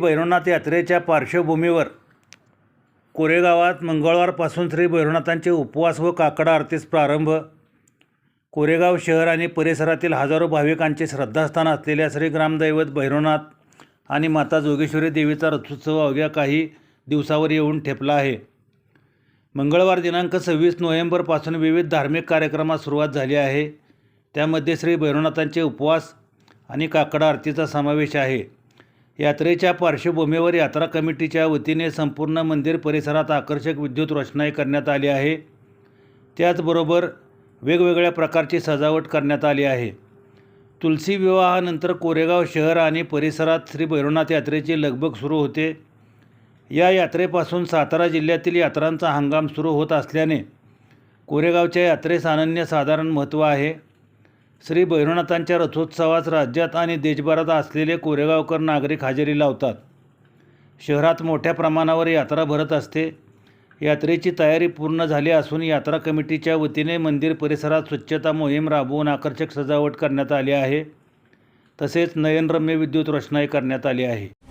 भैरवनाथ यात्रेच्या पार्श्वभूमीवर कोरेगावात मंगळवारपासून श्री भैरवनाथांचे उपवास व काकडा आरतीस प्रारंभ. कोरेगाव शहर आणि परिसरातील हजारो भाविकांचे श्रद्धास्थान असलेल्या श्री ग्रामदैवत भैरवनाथ आणि माता जोगेश्वरी देवीचा रथोत्सव अवघ्या काही दिवसावर येऊन ठेपला आहे. मंगळवार दिनांक सव्वीस नोव्हेंबरपासून विविध धार्मिक कार्यक्रमात सुरुवात झाली आहे. त्यामध्ये श्री भैरवनाथांचे उपवास आणि काकडा आरतीचा समावेश आहे. यात्रेच्या पार्श्वभूमीवर यात्रा कमिटीच्या वतीने संपूर्ण मंदिर परिसरात आकर्षक विद्युत रोषणाई करण्यात आली आहे. त्याचबरोबर वेगवेगळ्या प्रकारची सजावट करण्यात आली आहे. तुलसी विवाहानंतर कोरेगाव शहर आणि परिसरात श्री भैरवनाथ यात्रेची लगबग सुरू होते. या यात्रेपासून सातारा जिल्ह्यातील यात्रांचा हंगाम सुरू होत असल्याने कोरेगावच्या यात्रेस अनन्यसाधारण महत्त्व आहे. श्री भैरवनाथांच्या रथोत्सवास राज्यात आणि देशभरात असलेले कोरेगावकर नागरिक हजेरी लावतात. शहरात मोठ्या प्रमाणावर यात्रा भरत असते. यात्रेची तयारी पूर्ण झाली असून यात्रा कमिटीच्या वतीने मंदिर परिसरात स्वच्छता मोहीम राबवून आकर्षक सजावट करण्यात आली आहे. तसेच नयनरम्य विद्युत रोषणाई करण्यात आली आहे.